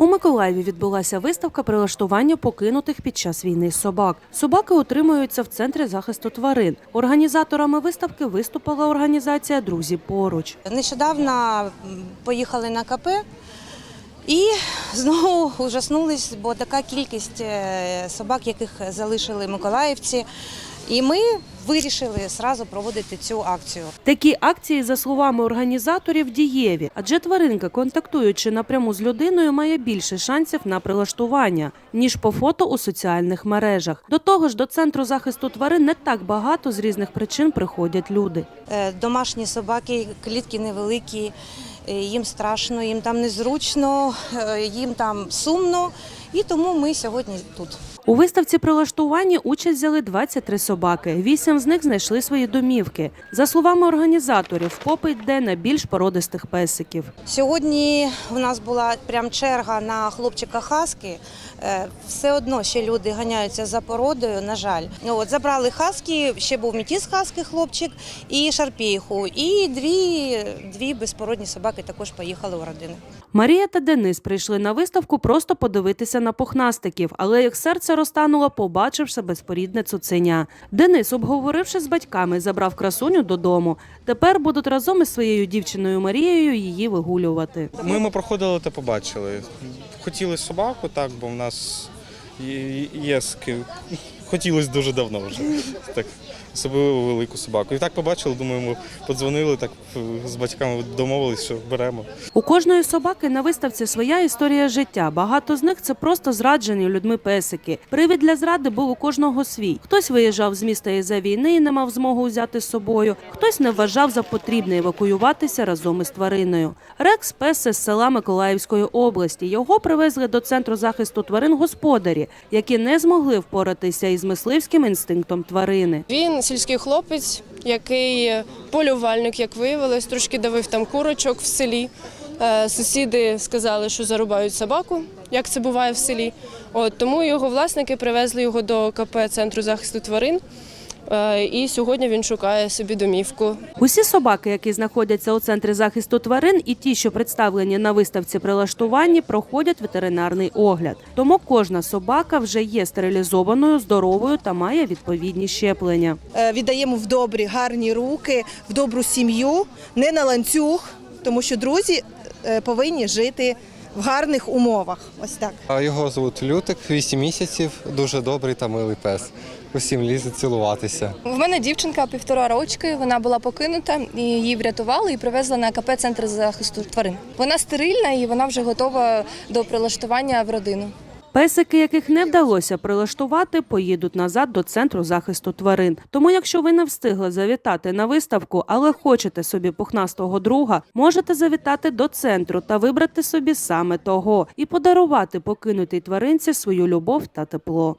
У Миколаєві відбулася виставка прилаштування покинутих під час війни собак. Собаки утримуються в центрі захисту тварин. Організаторами виставки виступила організація Друзі поруч. Нещодавно поїхали на КП і знову ужаснулись, бо така кількість е, собак, яких залишили миколаївці. І ми вирішили зразу проводити цю акцію. Такі акції, за словами організаторів, дієві, адже тваринка, контактуючи напряму з людиною, має більше шансів на прилаштування ніж по фото у соціальних мережах. До того ж, до центру захисту тварин не так багато з різних причин приходять люди. Е, Домашні собаки, клітки невеликі, їм страшно, їм там незручно, е, їм там сумно. І тому ми сьогодні тут. У виставці прилаштування участь взяли 23 собаки. Вісім з них знайшли свої домівки. За словами організаторів, попит йде на більш породистих песиків. Сьогодні у нас була прям черга на хлопчика хаски. Е, Все одно ще люди ганяються за породою. На жаль, Ну, от забрали хаски. Ще був мітіс хаски, хлопчик і шарпійху. І дві, дві безпородні собаки також поїхали у родини. Марія та Денис прийшли на виставку просто подивитися на пухнастиків, але їх серце розтануло, побачивши безпорідне цуценя. Денис, обговоривши з батьками, забрав красуню додому. Тепер будуть разом із своєю дівчиною Марією її вигулювати. Ми, ми проходили та побачили. Хотіли собаку, так, бо в нас є, є з ким. Хотілося дуже давно вже. Так, особливо велику собаку. І так побачили, думаємо, подзвонили, так з батьками домовились, що беремо. У кожної собаки на виставці своя історія життя. Багато з них це просто зраджені людьми песики. Привід для зради був у кожного свій. Хтось виїжджав з міста із-за війни і не мав змогу взяти з собою. Хтось не вважав за потрібне евакуюватися разом із твариною. Рекс пес з села Миколаївської області. Його привезли до центру захисту тварин господарі, які не змогли впоратися із мисливським інстинктом тварини. Він сільський хлопець, який полювальник, як виявилось, трошки давив там курочок в селі. Е, Сусіди сказали, що зарубають собаку, як це буває в селі. От тому його власники привезли його до КП центру захисту тварин. Е, І сьогодні він шукає собі домівку. Усі собаки, які знаходяться у центрі захисту тварин, і ті, що представлені на виставці прилаштуванні, проходять ветеринарний огляд. Тому кожна собака вже є стерилізованою, здоровою та має відповідні щеплення. Е, віддаємо в добрі, гарні руки, в добру сім'ю, не на ланцюг, тому що друзі е, повинні жити в гарних умовах. Ось так. Його звуть Лютик, 8 місяців, дуже добрий та милий пес. Усім лізе цілуватися. В мене дівчинка півтора рочки. Вона була покинута, і її врятували і привезли на КП центр захисту тварин. Вона стерильна і вона вже готова до прилаштування в родину. Песики, яких не вдалося прилаштувати, поїдуть назад до центру захисту тварин. Тому, якщо ви не встигли завітати на виставку, але хочете собі пухнастого друга, можете завітати до центру та вибрати собі саме того і подарувати покинутій тваринці свою любов та тепло.